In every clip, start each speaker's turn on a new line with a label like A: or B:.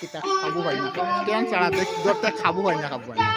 A: কিতা
B: খাব হয় না ট্যাং ছাড়া ধরতে খাব হয় না খাব হয় না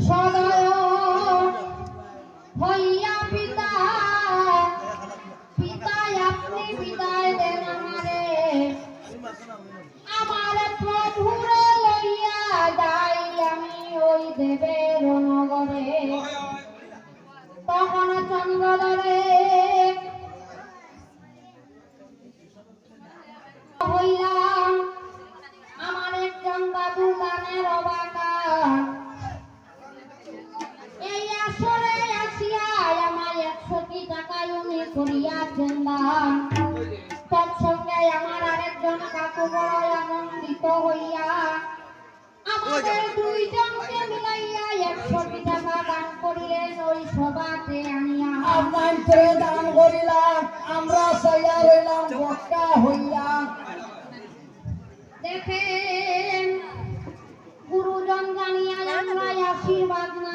B: সদয় হইয়া পিতা পিতায় আপনি বিদায় দেন আমারে আমার প্রভুরে লইয়া যাই আমি ওই দেবের নগরে তখন
C: চন্দ্রধরে
B: দেখেন গুরুজন জানিয়া আশীর্বাদ না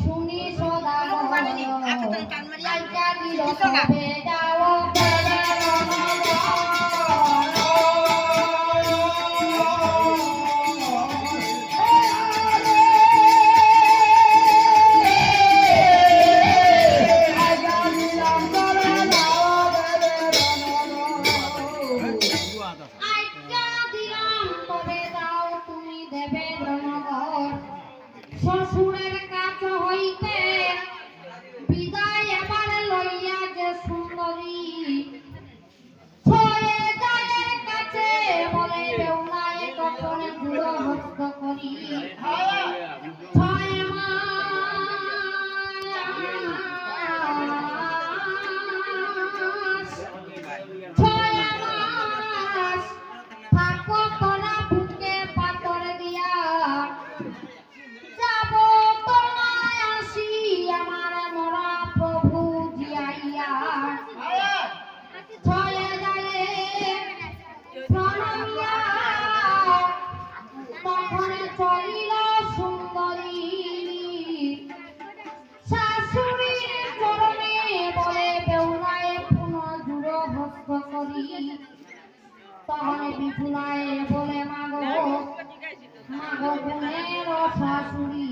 B: শুনি সদা আচ্ছা তাহলে তখন বিপুলায় বলে মাগো মাগো গুণের শাশুড়ি